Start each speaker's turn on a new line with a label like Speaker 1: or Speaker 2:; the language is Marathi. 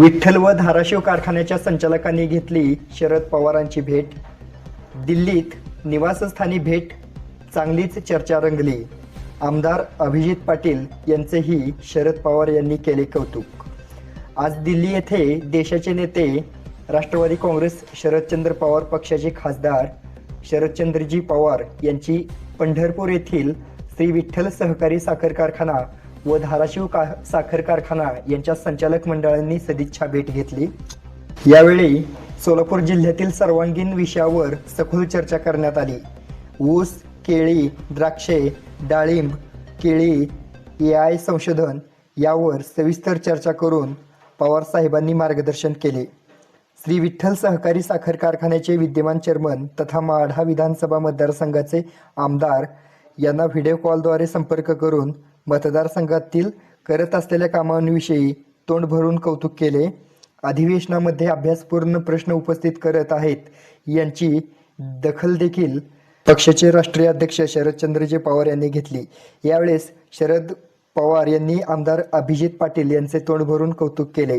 Speaker 1: विठ्ठल व धाराशिव कारखान्याच्या संचालकांनी घेतली शरद पवारांची भेट. दिल्लीत निवासस्थानी भेट. चांगलीच चर्चा रंगली. आमदार अभिजित पाटील यांचेही शरद पवार यांनी केले कौतुक. आज दिल्ली येथे देशाचे नेते राष्ट्रवादी काँग्रेस शरदचंद्र पवार पक्षाचे खासदार शरदचंद्रजी पवार यांची पंढरपूर येथील श्री विठ्ठल सहकारी साखर कारखाना व धाराशिव का साखर कारखाना यांच्या संचालक मंडळांनी सदिच्छा भेट घेतली. यावेळी सोलापूर जिल्ह्यातील सर्वांगीण विषयावर सखोल चर्चा करण्यात आली. ऊस केळी द्राक्षे डाळिंब केळी ए आय संशोधन यावर सविस्तर चर्चा करून पवार साहेबांनी मार्गदर्शन केले. श्री विठ्ठल सहकारी साखर कारखान्याचे विद्यमान चेअरमन तथा माढा विधानसभा मतदारसंघाचे आमदार यांना व्हिडिओ कॉलद्वारे संपर्क करून मतदारसंघातील करत असलेल्या कामांविषयी तोंड भरून कौतुक केले. अधिवेशनामध्ये अभ्यासपूर्ण प्रश्न उपस्थित करत आहेत यांची दखल देखील पक्षाचे राष्ट्रीय अध्यक्ष शरदचंद्रजी पवार यांनी घेतली. यावेळेस शरद पवार यांनी आमदार अभिजित पाटील यांचे तोंड भरून कौतुक केले.